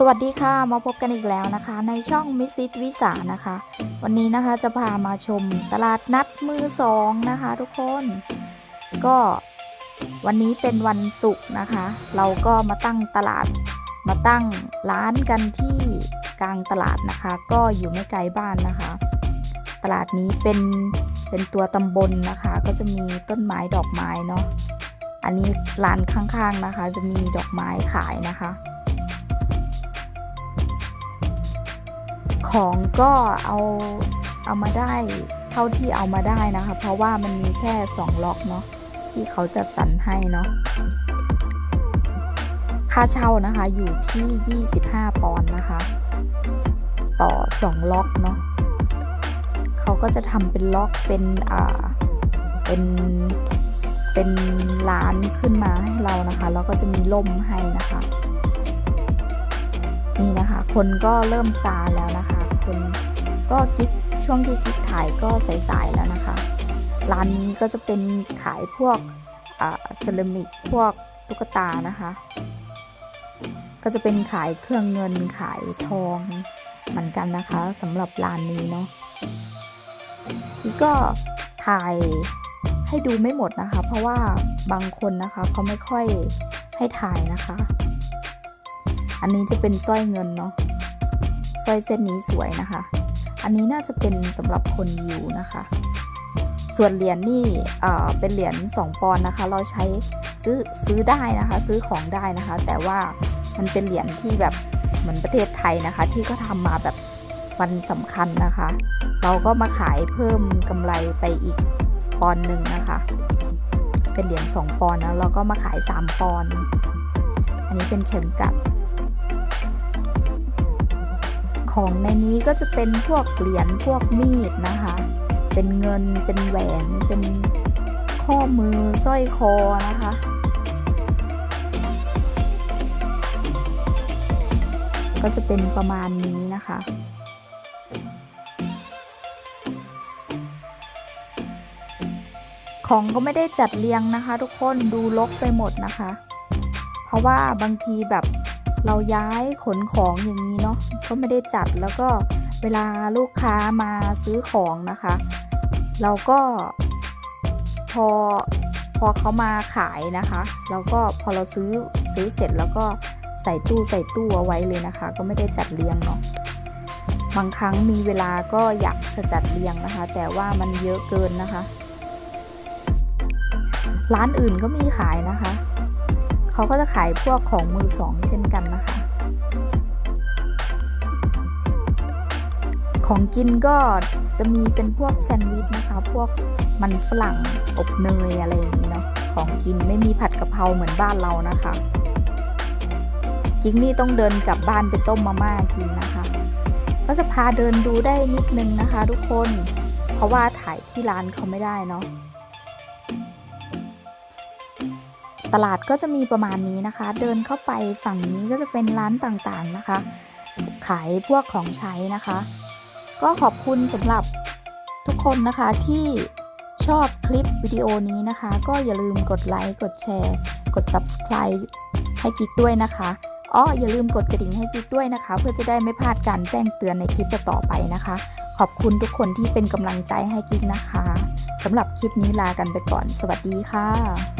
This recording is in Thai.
สวัสดีค่ะ มาพบกันอีกแล้วนะคะ ในช่องมิสซิสวิสานะคะ วันนี้นะคะจะพามาชมตลาดนัดมือสองนะคะทุกคน ก็วันนี้เป็นวันศุกร์นะคะ เราก็มาตั้งตลาดมาตั้งร้านกันที่กลางตลาดนะคะ ก็อยู่ไม่ไกลบ้านนะคะ ตลาดนี้เป็นเป็นตัวตำบลนะคะ ก็จะมีต้นไม้ดอกไม้เนาะอันนี้ร้านข้างๆนะคะ จะมีดอกไม้ขายนะคะ ของก็เอาเอามาได้เท่าที่เอามาได้นะคะ เพราะว่ามันมีแค่ 2 ล็อกเนาะที่เขาจัดสรรให้เนาะค่าเช่านะคะอยู่ที่ 25 ปอนด์นะคะ ต่อ 2 ล็อกเนาะเขาก็จะทำเป็นล็อกเป็นอ่าเป็นเป็นร้านขึ้นมาให้เรานะคะแล้วก็จะมีล่มให้นะคะ นี่นะคะ คนก็เริ่มซาแล้วนะคะ คน ก็กิ๊กช่วงที่กิ๊กถ่ายก็สายๆแล้วนะคะ ร้านนี้ก็จะเป็นขายพวกเซรามิกพวกตุ๊กตานะคะ ก็จะเป็นขายเครื่องเงินขายทองเหมือนกันนะคะสำหรับร้านนี้เนาะกิ๊กก็ถ่ายให้ดูไม่หมดนะคะ เพราะว่าบางคนนะคะเขาไม่ค่อยให้ถ่ายนะคะ อันนี้จะเป็นสร้อยเงินเนาะ สร้อยเส้นนี้สวยนะคะ อันนี้น่าจะเป็นสำหรับคนอยู่นะคะ ส่วนเหรียญนี่เป็นเหรียญ2ปอนด์นะคะ เราใช้ซื้อซื้อได้นะคะ ซื้อของได้นะคะ แต่ว่ามันเป็นเหรียญที่แบบเหมือนประเทศไทยนะคะ ที่เขาทำมาแบบวันสำคัญนะคะ เราก็มาขายเพิ่มกำไรไปอีกปอนด์หนึ่งนะคะ เป็นเหรียญ2ปอนด์นะเราก็มาขาย 3 ปอนด์อันนี้เป็นเข็มกัด ของในนี้ก็จะเป็นพวกเหรียญพวกมีดนะคะ เป็นเงินเป็นแหวนเป็นข้อมือสร้อยคอนะคะก็จะเป็นประมาณนี้นะคะ ของก็ไม่ได้จัดเรียงนะคะ ทุกคนดูลกไปหมดนะคะ เพราะว่าบางทีแบบ เราย้ายขนของอย่างนี้เนาะก็ไม่ได้จัดแล้วก็เวลาลูกค้ามาซื้อของนะคะ เราก็พอพอเขามาขายนะคะเราก็พอเราซื้อซื้อเสร็จแล้วก็ใส่ตู้ใส่ตู้เอาไว้เลยนะคะ ก็ไม่ได้จัดเรียงเนาะบางครั้งมีเวลาก็อยากจะจัดเรียงนะคะ แต่ว่ามันเยอะเกินนะคะ ร้านอื่นก็มีขายนะคะ เขาก็จะขายพวกของมือสองเช่นกันนะคะ ของกินก็จะมีเป็นพวกแซนด์วิชนะคะ พวกมันฝรั่งอบเนยอะไรอย่างนี้เนาะ ของกินไม่มีผัดกะเพราเหมือนบ้านเรานะคะกิ๊กนี่ต้องเดินกลับบ้านไปต้มมาม่ากินนะคะ ก็จะพาเดินดูได้นิดนึงนะคะ ทุกคน เพราะว่าถ่ายที่ร้านเขาไม่ได้เนาะ ตลาดก็จะมีประมาณนี้นะคะ เดินเข้าไปฝั่งนี้ก็จะเป็นร้านต่างๆนะคะ ขายพวกของใช้นะคะ ก็ขอบคุณสำหรับทุกคนนะคะที่ชอบคลิปวิดีโอนี้นะคะ ก็อย่าลืมกดไลค์กดแชร์ กด subscribe ให้กิ๊กด้วยนะคะอ้ออย่าลืมกดกระดิ่งให้กิ๊กด้วยนะคะ เพื่อจะได้ไม่พลาดการแจ้งเตือนในคลิปต่อไปนะคะ ขอบคุณทุกคนที่เป็นกำลังใจให้กิ๊กนะคะสำหรับคลิปนี้ลากันไปก่อน สวัสดีค่ะ